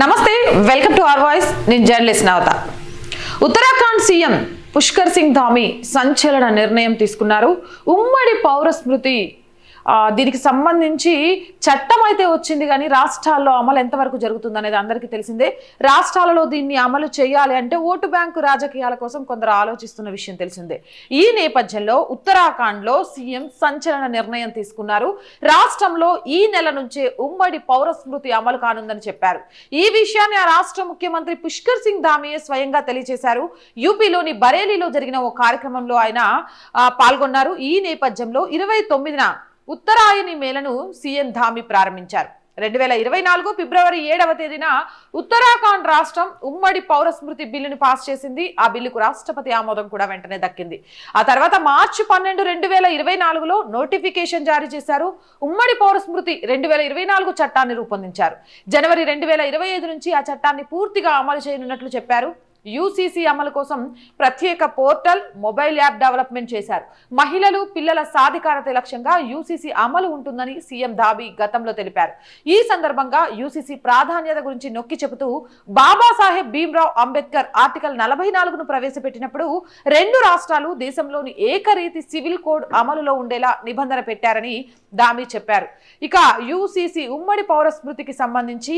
నమస్తే welcome to R voice నేను journalist Navata. Uttarakhand CM Pushkar Singh Dhami సంచలన నిర్ణయం తీసుకున్నారు. ఉమ్మడి పౌర స్మృతి దీనికి సంబంధించి చట్టం అయితే వచ్చింది కానీ రాష్ట్రాల్లో అమలు ఎంతవరకు జరుగుతుంది అనేది అందరికీ తెలిసిందే. రాష్ట్రాలలో దీన్ని అమలు చేయాలి అంటే ఓటు బ్యాంకు రాజకీయాల కోసం కొందరు ఆలోచిస్తున్న విషయం తెలిసిందే. ఈ నేపథ్యంలో ఉత్తరాఖండ్లో సీఎం సంచలన నిర్ణయం తీసుకున్నారు. రాష్ట్రంలో ఈ నెల నుంచే ఉమ్మడి పౌర స్మృతి అమలు కానుందని చెప్పారు. ఈ విషయాన్ని ఆ రాష్ట్ర ముఖ్యమంత్రి పుష్కర్ సింగ్ ధామియే స్వయంగా తెలియజేశారు. యూపీలోని బరేలీలో జరిగిన ఓ కార్యక్రమంలో ఆయన పాల్గొన్నారు. ఈ నేపథ్యంలో ఇరవై తొమ్మిదిన ఉత్తరాయణి మేళను సీఎం ధామి ప్రారంభించారు. రెండు వేల ఇరవై నాలుగు ఫిబ్రవరి ఏడవ తేదీన ఉత్తరాఖండ్ రాష్ట్రం ఉమ్మడి పౌర స్మృతి బిల్లును పాస్ చేసింది. ఆ బిల్లుకు రాష్ట్రపతి ఆమోదం కూడా వెంటనే దక్కింది. ఆ తర్వాత మార్చి పన్నెండు రెండు వేల ఇరవై నాలుగులో నోటిఫికేషన్ జారీ చేశారు. ఉమ్మడి పౌర స్మృతి రెండు వేల ఇరవై నాలుగు చట్టాన్ని రూపొందించారు. జనవరి రెండు వేల ఇరవై ఐదు నుంచి ఆ చట్టాన్ని పూర్తిగా అమలు చేయనున్నట్లు చెప్పారు. యూసీసీ అమలు కోసం ప్రత్యేక పోర్టల్ మొబైల్ యాప్ డెవలప్మెంట్ చేశారు. మహిళలు పిల్లల సాధికారత లక్ష్యంగా యూసీసీ అమలు ఉంటుందని సీఎం దాబి గతంలో తెలిపారు. ఈ సందర్భంగా యూసీసీ ప్రాధాన్యత గురించి నొక్కి చెబుతూ బాబాసాహెబ్ భీమ్రావ్ అంబేద్కర్ ఆర్టికల్ నలభై నాలుగును ప్రవేశపెట్టినప్పుడు రెండు రాష్ట్రాలు దేశంలోని ఏకరీతి సివిల్ కోడ్ అమలులో ఉండేలా నిబంధన పెట్టారని దామి చెప్పారు. ఇక యూసీసీ ఉమ్మడి పౌర స్మృతికి సంబంధించి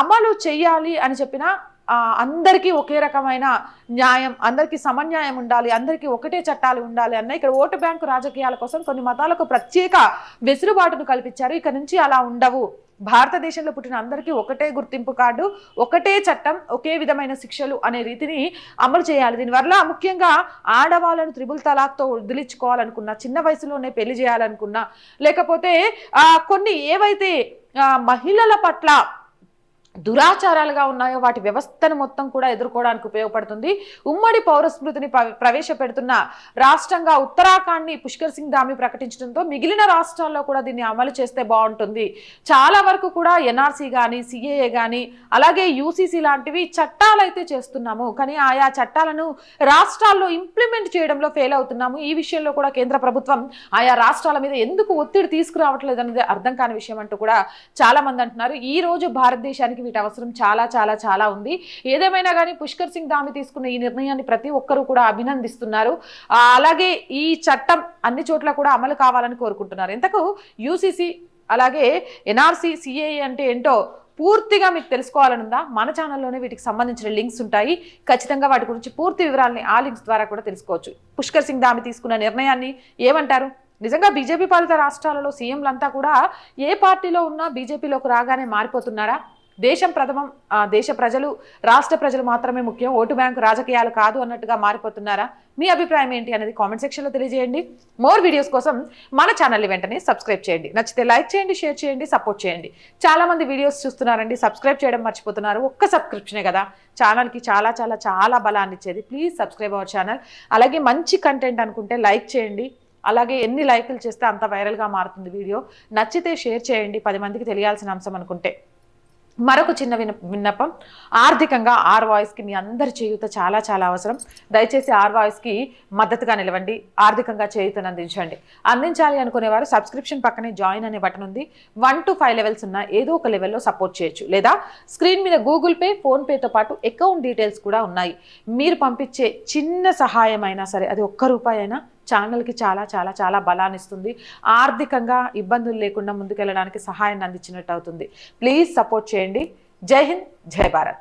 అమలు చేయాలి అని చెప్పిన అందరికీ ఒకే రకమైన న్యాయం అందరికీ సమన్యాయం ఉండాలి అందరికీ ఒకటే చట్టాలు ఉండాలి అన్న ఇక్కడ ఓటు బ్యాంకు రాజకీయాల కోసం కొన్ని మతాలకు ప్రత్యేక వెసులుబాటును కల్పించారు. ఇక నుంచి అలా ఉండవు. భారతదేశంలో పుట్టిన అందరికీ ఒకటే గుర్తింపు కార్డు ఒకటే చట్టం ఒకే విధమైన శిక్షలు అనే రీతిని అమలు చేయాలి. దీనివల్ల ముఖ్యంగా ఆడవాళ్ళను త్రిబుల్ తలాక్తో వదిలించుకోవాలనుకున్నా చిన్న వయసులోనే పెళ్ళి చేయాలనుకున్నా లేకపోతే కొన్ని ఏవైతే మహిళల పట్ల దురాచారాలుగా ఉన్నాయో వాటి వ్యవస్థను మొత్తం కూడా ఎదుర్కోవడానికి ఉపయోగపడుతుంది. ఉమ్మడి పౌరస్మృతిని ప్రవేశపెడుతున్న రాష్ట్రంగా ఉత్తరాఖండ్ని పుష్కర్ సింగ్ ధామి ప్రకటించడంతో మిగిలిన రాష్ట్రాల్లో కూడా దీన్ని అమలు చేస్తే బాగుంటుంది. చాలా వరకు కూడా ఎన్ఆర్సీ కానీ సిఏఏ కానీ అలాగే యూసీసీ లాంటివి చట్టాలు అయితే చేస్తున్నాము. కానీ ఆయా చట్టాలను రాష్ట్రాల్లో ఇంప్లిమెంట్ చేయడంలో ఫెయిల్ అవుతున్నాము. ఈ విషయంలో కూడా కేంద్ర ప్రభుత్వం ఆయా రాష్ట్రాల మీద ఎందుకు ఒత్తిడి తీసుకురావట్లేదు అనేది అర్థం కాని విషయం అంటూ కూడా చాలామంది అంటున్నారు. ఈ రోజు భారతదేశానికి వీటి అవసరం చాలా చాలా చాలా ఉంది. ఏదేమైనా కానీ పుష్కర్ సింగ్ ధామి తీసుకున్న ఈ నిర్ణయాన్ని ప్రతి ఒక్కరూ కూడా అభినందిస్తున్నారు. అలాగే ఈ చట్టం అన్ని చోట్ల కూడా అమలు కావాలని కోరుకుంటున్నారు. ఇంతకు యూసీసీ అలాగే ఎన్ఆర్సీ సిఏఏ అంటే ఏంటో పూర్తిగా మీకు తెలుసుకోవాలనుందా మన ఛానల్లోనే వీటికి సంబంధించిన లింక్స్ ఉంటాయి. ఖచ్చితంగా వాటి గురించి పూర్తి వివరాలని ఆ లింక్స్ ద్వారా కూడా తెలుసుకోవచ్చు. పుష్కర్ సింగ్ దామి తీసుకున్న నిర్ణయాన్ని ఏమంటారు? నిజంగా బీజేపీ పాలిత రాష్ట్రాలలో సీఎంలంతా కూడా ఏ పార్టీలో ఉన్నా బీజేపీలోకి రాగానే మారిపోతున్నారా? దేశం ప్రథమం ఆ, దేశ ప్రజలు రాష్ట్ర ప్రజలు మాత్రమే ముఖ్యం. ఓటు బ్యాంకు రాజకీయాలు కాదు అన్నట్టుగా మారిపోతున్నారా? మీ అభిప్రాయం ఏంటి అనేది కామెంట్ సెక్షన్లో తెలియజేయండి. మోర్ వీడియోస్ కోసం మన ఛానల్ని వెంటనే సబ్స్క్రైబ్ చేయండి. నచ్చితే లైక్ చేయండి షేర్ చేయండి సపోర్ట్ చేయండి. చాలామంది వీడియోస్ చూస్తున్నారండి సబ్స్క్రైబ్ చేయడం మర్చిపోతున్నారు. ఒక్క సబ్స్క్రిప్షనే కదా. ఛానల్కి చాలా చాలా చాలా బలాన్ని ఇచ్చేది. Please subscribe our channel. అలాగే మంచి కంటెంట్ అనుకుంటే లైక్ చేయండి. అలాగే ఎన్ని లైకులు చేస్తే అంత వైరల్గా మారుతుంది వీడియో. నచ్చితే షేర్ చేయండి. పది మందికి తెలియాల్సిన అంశం అనుకుంటే. మరొక చిన్న విన విన్నపం. ఆర్థికంగా ఆర్ వాయిస్కి మీ అందరి చేయూత చాలా చాలా అవసరం. దయచేసి ఆర్ వాయిస్కి మద్దతుగా నిలవండి. ఆర్థికంగా చేయూతను అందించండి. అందించాలి అనుకునేవారు సబ్స్క్రిప్షన్ పక్కనే జాయిన్ అనే బటన్ ఉంది. వన్ టు ఫైవ్ లెవెల్స్ ఉన్న ఏదో ఒక లెవెల్లో సపోర్ట్ చేయొచ్చు. లేదా స్క్రీన్ మీద గూగుల్ పే ఫోన్పేతో పాటు అకౌంట్ డీటెయిల్స్ కూడా ఉన్నాయి. మీరు పంపించే చిన్న సహాయం అయినా సరే అది ఒక్క రూపాయి అయినా ఛానల్కి చాలా చాలా చాలా బలాన్ని ఇస్తుంది ఆర్థికంగా ఇబ్బందులు లేకుండా ముందుకెళ్ళడానికి సహాయాన్ని అందించినట్టు అవుతుంది. ప్లీజ్ సపోర్ట్ చేయండి. జై హింద్ జై భారత్.